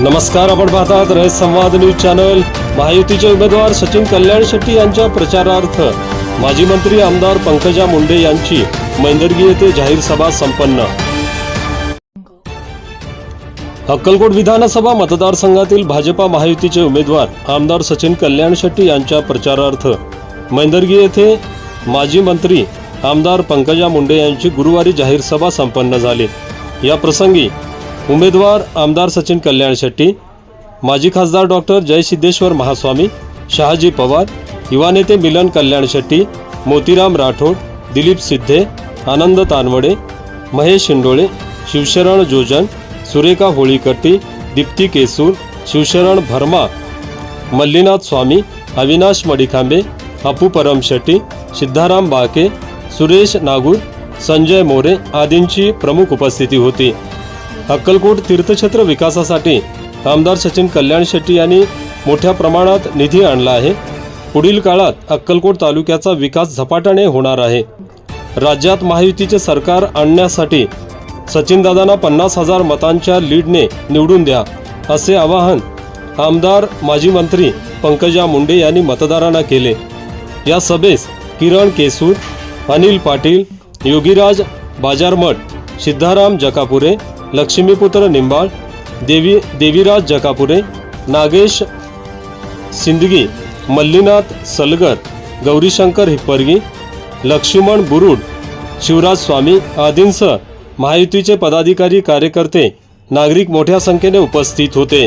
नमस्कार आपण पाहतात रयत संवाद न्यूज चॅनल. महायुतीचे उमेदवार सचिन कल्याण शेट्टी यांच्या प्रचारार्थ माजी मंत्री आमदार पंकजा मुंडे यांची मैंदर्गी येथे जाहीर सभा संपन्न. अक्कलकोट विधानसभा मतदारसंघातील भाजपा महायुतीचे उमेदवार आमदार सचिन कल्याण शेट्टी यांच्या प्रचारार्थ मैंदर्गी येथे माजी मंत्री आमदार पंकजा मुंडे यांची गुरुवारी जाहीर सभा संपन्न झाली. या प्रसंगी उमेदवार आमदार सचिन कल्याण शेट्टी माजी खासदार डॉक्टर जयसिद्धेश्वर महास्वामी शहाजी पवार युवा नेते मिलन कल्याण शेट्टी मोतीराम राठोड दिलीप सिद्धे आनंद तानवडे महेश शिंडोळे शिवशरण जोजन सुरेखा होळीकट्टी दीप्ती केसूर शिवशरण भरमा मल्लीनाथ स्वामी अविनाश मडिखांबे अपू परम शेट्टी सिद्धाराम बाके सुरेश नागूर संजय मोरे आदींची प्रमुख उपस्थिती होती. अक्कलकोट तीर्थक्षेत्र विकासासाठी आमदार सचिन कल्याण शेट्टी यांनी मोठ्या प्रमाणात निधी आणला आहे. पुढील काळात अक्कलकोट तालुक्याचा विकास झपाट्याने होणार आहे. राज्यात महायुतीचे सरकार आणण्यासाठी सचिनदादांना पन्नास हजार मतांच्या लीडने निवडून द्या असे आवाहन आमदार माजी मंत्री पंकजा मुंडे यांनी मतदारांना केले. या सभेस किरण केसूर अनिल पाटील योगीराज बाजारमठ सिद्धाराम जकापुरे लक्ष्मीपुत्र निंबाळ देवी देवीराज जकापुरे नागेश सिंदगी मल्लीनाथ सलगर गौरीशंकर हिप्परगी लक्ष्मण बुरुड शिवराज स्वामी आदींसह महायुतीचे पदाधिकारी कार्यकर्ते नागरिक मोठ्या संख्येने उपस्थित होते.